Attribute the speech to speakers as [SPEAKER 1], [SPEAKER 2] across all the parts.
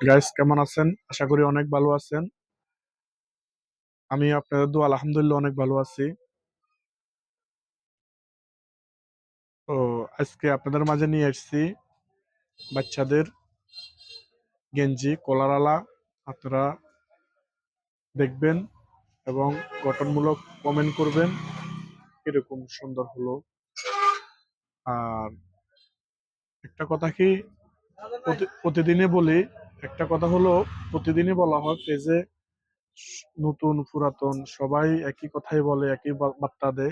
[SPEAKER 1] Guys কেমন আছেন? আশা করি অনেক ভালো আছেন। আমি আপনাদের দু আলহামদুলিল্লাহ, অনেক ভালো আছি। তো আজকে আপনাদের মাঝে নিয়ে এসেছি বাচ্চাদের গেঞ্জি কলারালা আপনারা দেখবেন এবং গঠনমূলক কমেন্ট করবেন। কীরকম সুন্দর হলো। আর একটা কথা কি প্রতি- প্রতিদিনই বলি, একটা কথা হলো, প্রতিদিনই বলা হয় পেজে নতুন, পুরাতন, সবাই একই কথাই বলে, একই বার্তা দেয়,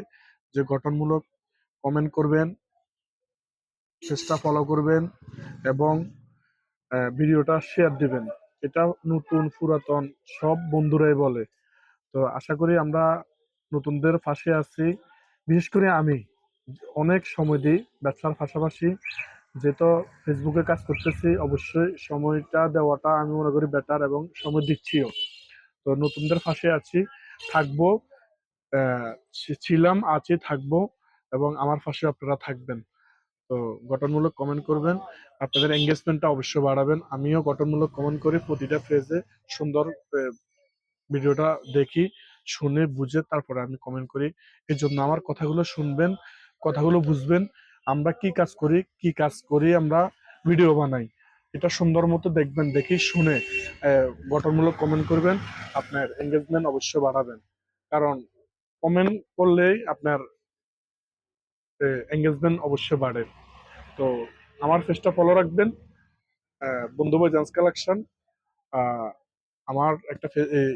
[SPEAKER 1] যে গঠনমূলক কমেন্ট করবেন পেজটা ফলো করবেন, এবং ভিডিওটা শেয়ার দিবেন। এটা নতুন, পুরাতন, সব বন্ধুরাই বলে। তো আশা করি আমরা নতুনদের পাশে আছি। বিশেষ করে আমি, অনেক সময় দিই, ব্যবসার পাশাপাশি যেহেতু ফেসবুকে কাজ করতেছি, অবশ্যই সময়টা দেওয়াটা আমি মনে করি বেটার এবং সময় দিচ্ছিও। তো নতুনদের পাশে আছি, থাকব ছিলাম, আছি, থাকব এবং আমার পাশে আপনারা থাকবেন। তো গঠনমূলক কমেন্ট করবেন, আপনাদের এঙ্গেজমেন্টটা অবশ্যই বাড়াবেন। আমিও গঠনমূলক কমেন্ট করি, প্রতিটা ফ্রেজে সুন্দর ভিডিওটা দেখি, শুনে, বুঝে, তারপরে আমি কমেন্ট করি। এই জন্য আমার কথাগুলো শুনবেন, কথাগুলো বুঝবেন আমরা কি কাজ করি, কি কাজ করি আমরা ভিডিও বানাই। এটা সুন্দর মতো দেখবেন, দেখি শুনে গঠনমূলক কমেন্ট করবেন, আপনার এঙ্গেজমেন্ট অবশ্যই বাড়াবেন। কারণ কমেন্ট করলেই আপনার এঙ্গেজমেন্ট অবশ্যই বাড়ে। তো আমার পেজটা ফলো রাখবেন বন্ধুবাই জান্স কালেকশন আমার একটা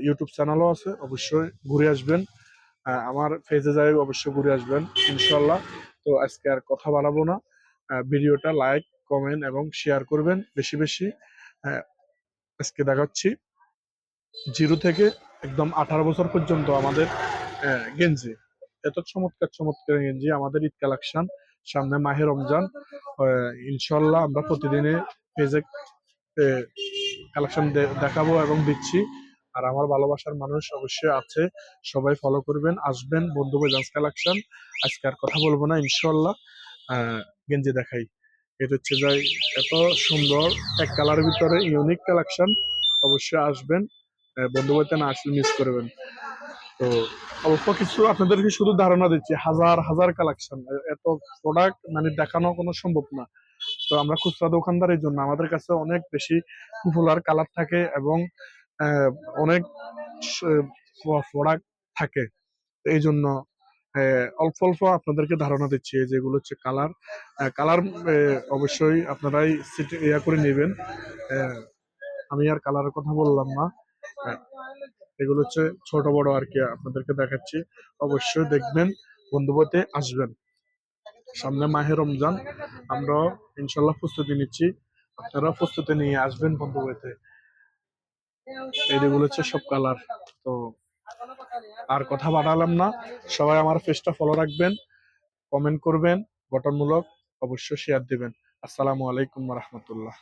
[SPEAKER 1] ইউটিউব চ্যানেলও আছে, অবশ্যই ঘুরে আসবেন। আমার ফেজে যাই, অবশ্যই ঘুরে আসবেন ইনশাল্লাহ তো আজকে আর কথা বাড়াবো না। ভিডিওটা লাইক কমেন্ট এবং শেয়ার করবেন বেশি বেশি। আজকে দেখাচ্ছি জিরো থেকে একদম আঠারো বছর পর্যন্ত আমাদের গেঞ্জি। এত চমৎকার চমৎকার গেঞ্জি, আমাদের ঈদ কালেকশন সামনে মাহে রমজান। ইনশাল্লাহ আমরা প্রতিদিনে পেজে কালেকশন দেখাবো এবং দিচ্ছি। আর আমার ভালোবাসার মানুষ অবশ্যই আছে। সবাই ফলো করবেন, আসবেন। বন্ধু জান্স কালেকশন আজকে আর কথা বলব না ইনশাল্লাহ গেঞ্জি দেখাই। এটা হচ্ছে যাই এত সুন্দর, এক কালারের ভিতরে ইউনিক কালেকশন অবশ্যই আসবেন। বন্ধু বাড়িতে না আসলে মিস করবেন। তো অল্প কিছু আপনাদেরকে শুধু ধারণা দিচ্ছি, হাজার হাজার কালেকশন এত প্রোডাক্ট মানে দেখানো কোনো সম্ভব না। তো আমরা খুচরা দোকানদার এই জন্য আমাদের কাছে অনেক বেশি পপুলার কালার থাকে এবং অনেক প্রোডাক্ট থাকে। এই জন্য অল্প অল্প আপনাদেরকে ধারণা দিচ্ছি যেগুলো হচ্ছে কালার। কালার অবশ্যই আপনারাই ইয়া করে নেবেন। আমি আর কালারের কথা বললাম না। এগুলো হচ্ছে ছোট, বড় আর কি আপনাদেরকে দেখাচ্ছি। অবশ্যই দেখবেন, বন্ধুবতে আসবেন। সামনে মাহে রমজান আমরা ইনশাল্লাহ প্রস্তুতি নিচ্ছি। আপনারা প্রস্তুতি নিয়ে আসবেন বন্ধুবতে। এইগুলো হচ্ছে সব কালার তো আর কথা বাড়ালাম না। সবাই আমার পেজটা ফলো রাখবেন কমেন্ট করবেন, গঠনমূলক অবশ্যই শেয়ার দিবেন। আসসালামু আলাইকুম রহমতুল্লাহ।